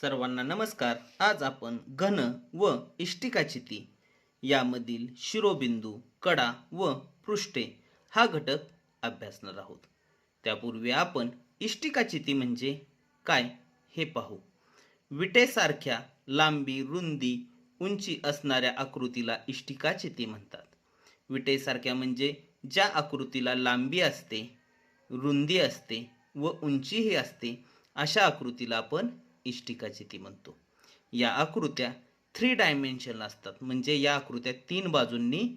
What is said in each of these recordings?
सर्वांना नमस्कार. आज आपण घन व इष्टिकाचिती यामधील शिरोबिंदू कडा व पृष्ठे हा घटक अभ्यासणार आहोत. त्यापूर्वी आपण इष्टिकाचिती म्हणजे काय हे पाहू. विटेसारख्या लांबी रुंदी उंची असणाऱ्या आकृतीला इष्टिकाचिती म्हणतात. विटेसारख्या म्हणजे ज्या आकृतीला लांबी असते रुंदी असते व उंचीही असते अशा आकृतीला आपण इष्टिकाचिती म्हणतो. या आकृत्या थ्री डायमेन्शनल असतात. म्हणजे या आकृत्या तीन बाजूंनी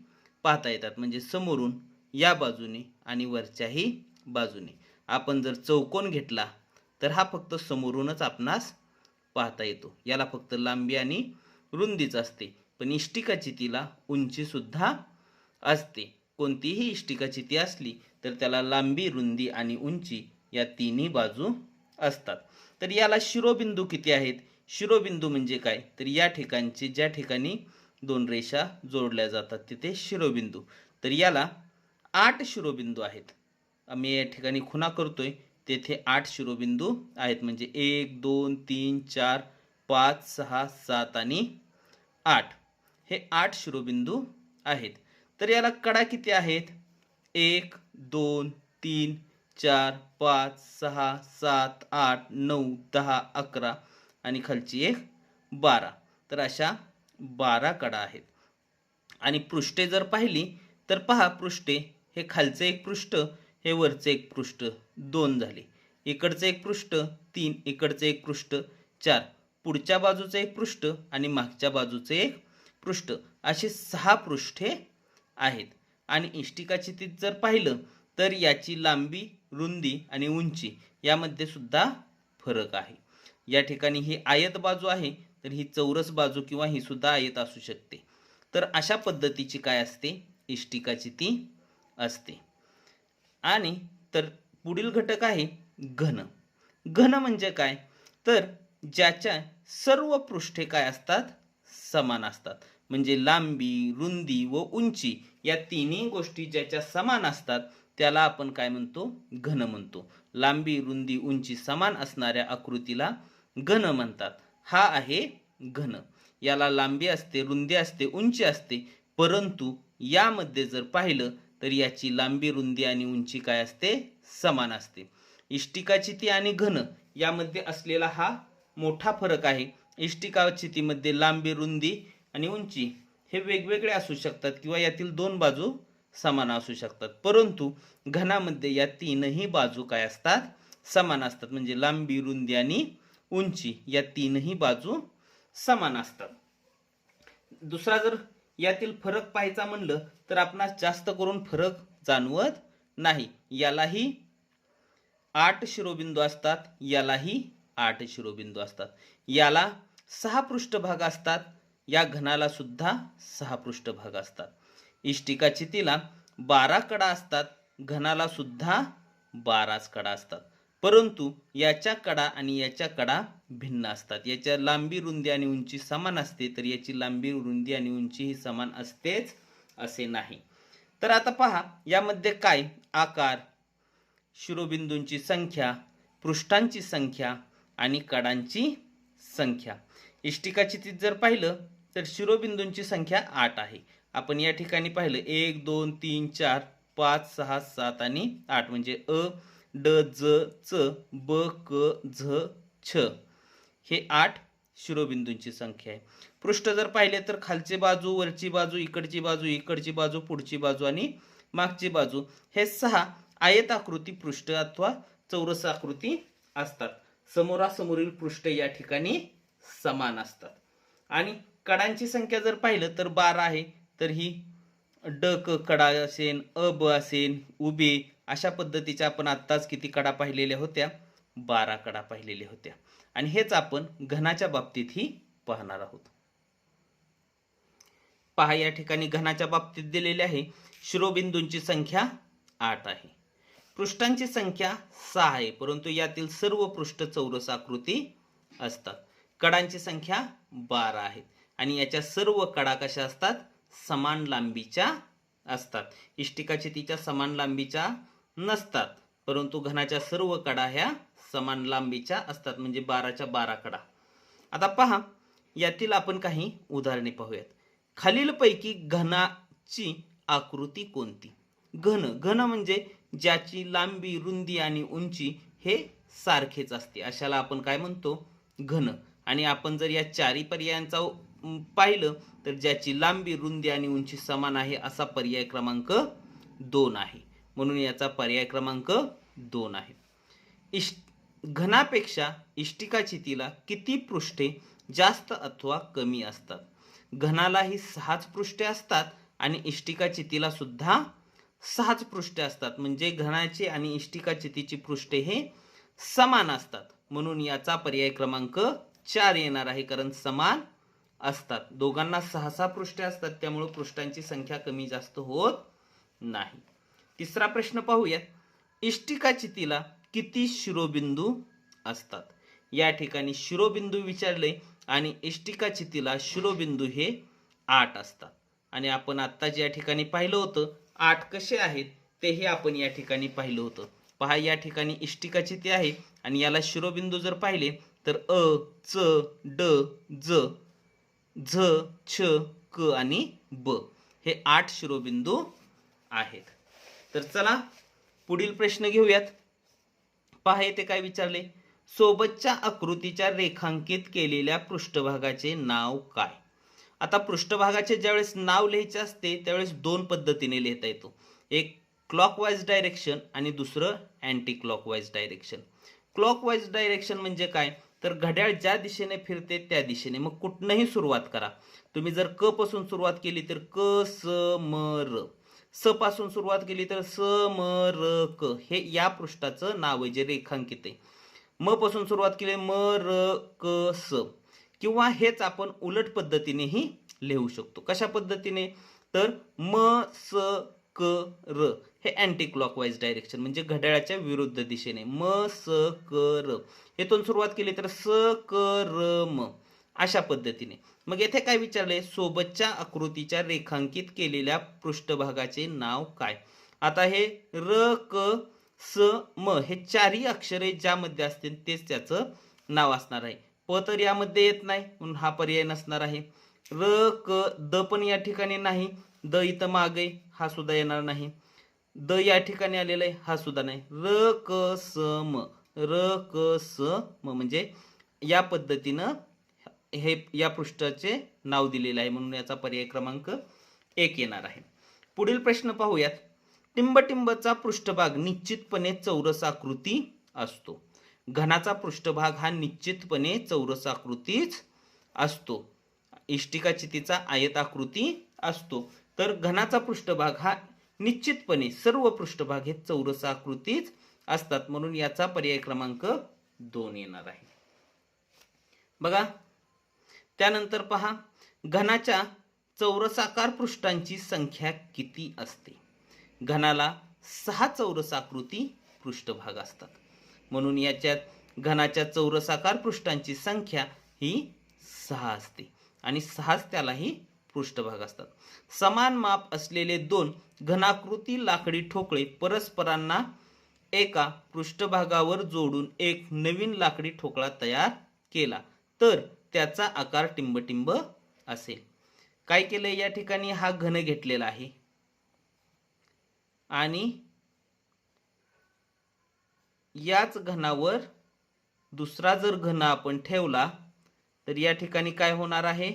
पाहता येतात. म्हणजे समोरून या बाजूने आणि वरच्याही बाजूने. आपण जर चौकोन घेतला तर हा फक्त समोरूनच आपणास पाहता येतो. याला फक्त लांबी आणि रुंदीच असते. पण इष्टिकाचितीला उंचीसुद्धा असते. कोणतीही इष्टिकाचिती असली तर त्याला लांबी रुंदी आणि उंची या तिन्ही बाजू असतात. तर याला शिरोबिंदू किती आहेत? शिरोबिंदू म्हणजे काय? तर या ठिकाणचे ज्या ठिकाणी दोन रेषा जोडल्या जातात तिथे शिरोबिंदू. तर याला आठ शिरोबिंदू आहेत. आम्ही या ठिकाणी खुणा करतोय. तेथे आठ शिरोबिंदू आहेत. म्हणजे एक दोन तीन चार पाच सहा सात आणि आठ. हे आठ शिरोबिंदू आहेत. तर याला कडा किती आहेत? एक दोन तीन चार पाच सहा सात आठ नऊ दहा अकरा आणि खालची एक बारा. तर अशा बारा कडा आहेत. आणि पृष्ठे जर पाहिली तर पहा पृष्ठे. हे खालचे एक पृष्ठ हे वरचे एक पृष्ठ. दोन झाले. इकडचं एक पृष्ठ तीन. इकडचं एक पृष्ठ चार. पुढच्या बाजूचं एक पृष्ठ आणि मागच्या बाजूचं एक पृष्ठ. असे सहा पृष्ठे आहेत. आणि इष्टिकाचितीत जर पाहिलं तर याची लांबी रुंदी आणि उंची यामध्ये सुद्धा फरक आहे. या ठिकाणी ही आयत बाजू आहे तर ही चौरस बाजू किंवा ही सुद्धा आयत असू शकते. तर अशा पद्धतीची काय असते? इष्टिकाचिती असते. आणि तर पुढील घटक आहे घन. घन म्हणजे काय? तर ज्याच्या सर्व पृष्ठे काय असतात? समान असतात. म्हणजे लांबी रुंदी व उंची या तिन्ही गोष्टी ज्याच्या समान असतात त्याला आपण काय म्हणतो? घन म्हणतो. लांबी रुंदी उंची समान असणाऱ्या आकृतीला घन म्हणतात. हा आहे घन. याला लांबी असते रुंदी असते उंची असते. परंतु यामध्ये जर पाहिलं तर याची लांबी रुंदी आणि उंची काय असते? समान असते. इष्टिकाचिती आणि घन यामध्ये असलेला हा मोठा फरक आहे. इष्टिकाचितीमध्ये लांबी रुंदी आणि उंची हे वेगवेगळे असू शकतात किंवा यातील दोन बाजू समान असू शकतात. परंतु घनामध्ये या तीनही बाजू काय असतात? समान असतात. म्हणजे लांबी रुंदी आणि उंची या तीनही बाजू समान असतात. दुसरा जर यातील फरक पाहायचा म्हणलं तर आपणास जास्त करून फरक जाणवत नाही. यालाही आठ शिरोबिंदू असतात. यालाही आठ शिरोबिंदू असतात. याला सहा पृष्ठभाग असतात. या घनाला सुद्धा सहा पृष्ठभाग असतात. इष्टिकाचितीला बारा कडा असतात घनाला सुद्धा बाराच कडा असतात. परंतु याच्या कडा आणि याच्या कडा भिन्न असतात. याच्या लांबी रुंदी आणि उंची समान असते तर याची लांबी रुंदी आणि उंची ही समान असतेच असे नाही. तर आता पहा यामध्ये काय? आकार शिरोबिंदूंची संख्या पृष्ठांची संख्या आणि कडांची संख्या. इष्टिकाचितीत जर पाहिलं तर शिरोबिंदूंची संख्या आठ आहे. आपण या ठिकाणी पाहिलं एक दोन तीन चार पाच सहा सात आणि आठ. म्हणजे अ ड ज च ब क झ छ. हे आठ शिरोबिंदूंची संख्या आहे. पृष्ठ जर पाहिले तर खालची बाजू वरची बाजू इकडची बाजू इकडची बाजू पुढची बाजू आणि मागची बाजू. हे सहा आयत आकृती पृष्ठ अथवा चौरस आकृती असतात. समोरासमोरील पृष्ठ या ठिकाणी समान असतात. आणि कडांची संख्या जर पाहिलं तर बारा आहे. तर ही ड क कडा असेन अ ब असेल उभे अशा पद्धतीच्या आपण आत्ताच किती कडा पाहिलेल्या होत्या? बारा कडा पाहिलेल्या होत्या. आणि हेच आपण घनाच्या बाबतीतही पाहणार आहोत. पहा या ठिकाणी घनाच्या बाबतीत दिलेले आहे. शिरोबिंदूंची संख्या आठ आहे. पृष्ठांची संख्या सहा आहे परंतु यातील सर्व पृष्ठ चौरस आकृती असतात. कडांची संख्या बारा आहेत. आणि याच्या सर्व कडा कशा असतात? समान लांबीच्या असतात. इष्टिकाची तिच्या समान लांबीच्या नसतात. परंतु घनाच्या सर्व कडा ह्या समान लांबीच्या असतात म्हणजे बाराच्या बारा कडा. आता पहा यातील आपण काही उदाहरणे पाहूयात. खालीलपैकी घनाची आकृती कोणती? घन. घन म्हणजे ज्याची लांबी रुंदी आणि उंची हे सारखेच असते. अशाला आपण काय म्हणतो? घन. आणि आपण जर या चारी पर्यायांचा पाहिलं तर ज्याची लांबी रुंदी आणि उंची समान आहे असा पर्याय क्रमांक दोन आहे. म्हणून याचा पर्याय क्रमांक दोन आहे. इश घनापेक्षा इष्टिकाचितीला किती पृष्ठे जास्त अथवा कमी असतात? घनाला ही सहाच पृष्ठे असतात आणि इष्टिकाचितीला सुद्धा सहाच पृष्ठे असतात. म्हणजे घनाची आणि इष्टिकाचितीची पृष्ठे हे समान असतात. म्हणून याचा पर्याय क्रमांक चार येणार आहे. कारण समान असतात. दोघांना सहा सहा पृष्ठे असतात त्यामुळे पृष्ठांची संख्या कमी जास्त होत नाही. तिसरा प्रश्न पाहूयात. इष्टिकाचितीला किती शिरोबिंदू असतात? या ठिकाणी शिरोबिंदू विचारले आणि इष्टिकाचितीला शिरोबिंदू हे आठ असतात. आणि आपण आत्ताच या ठिकाणी पाहिलं होतं आठ कसे आहेत तेही आपण या ठिकाणी पाहिलं होतं. पहा या ठिकाणी इष्टिकाचिती आहे आणि याला शिरोबिंदू जर पाहिले तर अ च ड ज झ छ क आणि ब हे आठ शिरोबिंदू आहेत. तर चला पुढील प्रश्न घेऊयात. पहा येथे काय विचारले? सोबतच्या आकृतीच्या रेखांकित केलेल्या पृष्ठभागाचे नाव काय? आता पृष्ठभागाचे ज्यावेळेस नाव लिहायचे असते त्यावेळेस दोन पद्धतीने लिहिता येतो. एक क्लॉकवाईज डायरेक्शन आणि दुसरं anti clockwise direction clockwise direction म्हणजे काय? तर घड्याळ ज्या दिशेने फिरते त्या दिशेने. मग कुठनंही सुरुवात करा. तुम्ही जर क पासून सुरुवात केली तर क स म र. स पासून सुरुवात केली तर स म र क. हे या पृष्ठाचं नाव आहे जे रेखांकित आहे. म पासून सुरुवात केली म र क स. किंवा हेच आपण उलट पद्धतीनेही लिहू शकतो. कशा पद्धतीने? तर म स क र. हे अँटी क्लॉकवाईज डायरेक्शन म्हणजे घड्याळाच्या विरुद्ध दिशेने. म स क र. येथून सुरुवात केली तर स क र म. अशा पद्धतीने. मग येथे काय विचारले? सोबतच्या आकृतीच्या रेखांकित केलेल्या पृष्ठभागाचे नाव काय? आता हे र क स म हे चारही अक्षरे ज्यामध्ये असतील तेच त्याचं नाव असणार आहे. प तर यामध्ये येत नाही म्हणून हा पर्याय नसणार आहे. र क द पण या ठिकाणी नाही. द इथं मागे हा सुद्धा येणार नाही. द या ठिकाणी आलेला आहे हा सुद्धा नाही. र क स म. र क स म म्हणजे या पद्धतीनं हे या पृष्ठाचे नाव दिलेले आहे म्हणून याचा पर्याय क्रमांक एक येणार आहे. पुढील प्रश्न पाहूयात. टिंबटिंबचा पृष्ठभाग निश्चितपणे चौरस आकृती असतो. घनाचा पृष्ठभाग हा निश्चितपणे चौरस आकृतीच असतो. इष्टिकाचितीचा आयताकृती असतो. तर घनाचा पृष्ठभाग हा निश्चितपणे सर्व पृष्ठभाग हे चौरस आकृतीच असतात म्हणून याचा पर्याय क्रमांक दोन येणार आहे. बघा त्यानंतर पहा घनाच्या चौरसाकार पृष्ठांची संख्या किती असते? घनाला सहा चौरसाकृती पृष्ठभाग असतात. म्हणून याच्यात घनाच्या चौरसाकार पृष्ठांची संख्या ही सहा असते आणि सहाच त्यालाही पृष्ठभाग असतात. समान माप असलेले दोन घनाकृती लाकडी ठोकळे परस्परांना एका पृष्ठभागावर जोडून एक नवीन लाकडी ठोकळा तयार केला. तर त्याचा आकार टिंबटिंब असेल. काय केलंय या ठिकाणी? हा घन घेतलेला आहे. आणि याच घनावर दुसरा जर घन आपण ठेवला तर या ठिकाणी काय होणार आहे?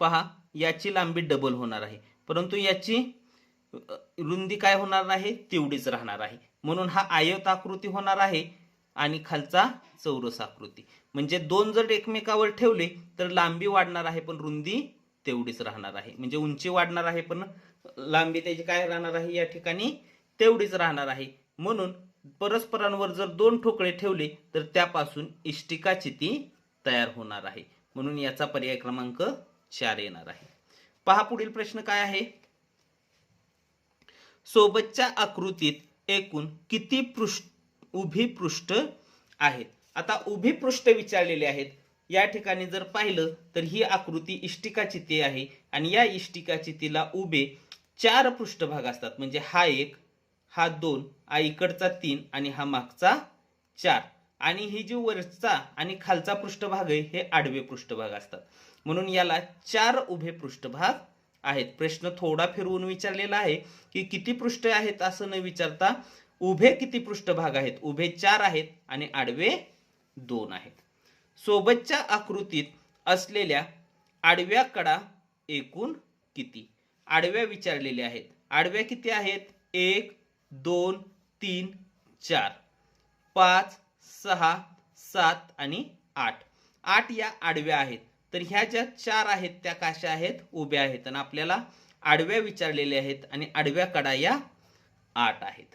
पहा याची लांबी डबल होणार आहे. परंतु याची रुंदी काय होणार नाही? तेवढीच राहणार आहे. म्हणून हा आयत आकृती होणार आहे आणि खालचा चौरस आकृती म्हणजे दोन जर एकमेकावर ठेवले तर लांबी वाढणार आहे पण रुंदी तेवढीच राहणार आहे. म्हणजे उंची वाढणार आहे पण लांबी त्याची काय राहणार आहे? या ठिकाणी तेवढीच राहणार आहे. म्हणून परस्परांवर जर दोन ठोकळे ठेवले तर त्यापासून इष्टिकाचिती तयार होणार आहे. म्हणून याचा पर्याय क्रमांक चार येणार आहे. पहा पुढील प्रश्न काय आहे? सोबतच्या आकृतीत एकूण किती पृष्ठ उभी पृष्ठ आहेत? आता उभी पृष्ठ विचारलेले आहेत. या ठिकाणी जर पाहिलं तर ही आकृती इष्टिकाचिती आहे आणि या इष्टिकाचितीला उभे चार पृष्ठभाग असतात. म्हणजे हा एक हा दोन हा इकडचा तीन आणि हा मागचा चार. आणि ही जी वरचा आणि खालचा पृष्ठभाग आहे हे आडवे पृष्ठभाग असतात. म्हणून याला चार उभे पृष्ठभाग आहेत. प्रश्न थोडा फिरवून विचारलेला आहे की किती पृष्ठ आहेत असं न विचारता उभे किती पृष्ठभाग आहेत? उभे चार आहेत आणि आडवे दोन आहेत. सोबतच्या आकृतीत असलेल्या आडव्या कडा एकूण किती? आडव्या विचारलेल्या आहेत. आडव्या किती आहेत? एक दोन तीन चार. पाच सहा सात आणि आठ. आठ या आडव्या आहेत. तर ह्या ज्या चार आहेत त्या कशा आहेत? उभ्या आहेत. आणि आपल्याला आडव्या विचारलेल्या आहेत आणि आडव्या कडा या आठ आहेत.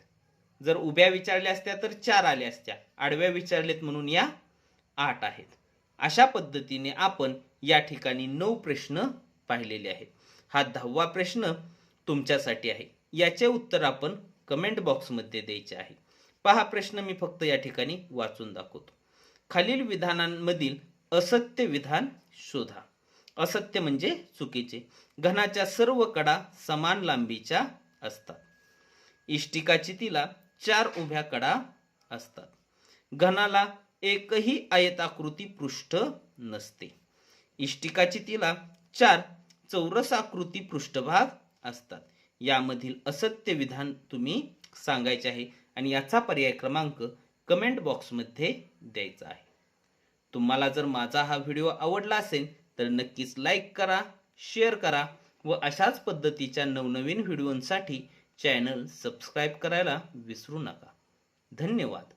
जर उभ्या विचारल्या असत्या तर चार आल्या असत्या. आडव्या विचारलेत म्हणून या आठ आहेत. अशा पद्धतीने आपण या ठिकाणी नऊ प्रश्न पाहिलेले आहेत. हा दहावा प्रश्न तुमच्यासाठी आहे. याचे उत्तर आपण कमेंट बॉक्समध्ये द्यायचे आहे. पहा प्रश्न मी फक्त या ठिकाणी वाचून दाखवतो. खालील विधानांमधील असत्य विधान शोधा. असत्य म्हणजे चुकीचे. घनाच्या सर्व कडा समान लांबीच्या असतात. इष्टिकाची तिला चार उभ्या कडा असतात. घनाला एकही आयताकृती पृष्ठ नसते. इष्टिकाची तिला चार चौरस आकृती पृष्ठभाग असतात. यामधील असत्य विधान तुम्ही सांगायचे आहे आणि याचा पर्याय क्रमांक कमेंट बॉक्समध्ये द्यायचा आहे. तुम्हाला जर माझा हा व्हिडिओ आवडला असेल तर नक्कीच लाईक करा शेअर करा व अशाच पद्धतीच्या नवनवीन व्हिडिओंसाठी चॅनल सबस्क्राईब करायला विसरू नका. धन्यवाद.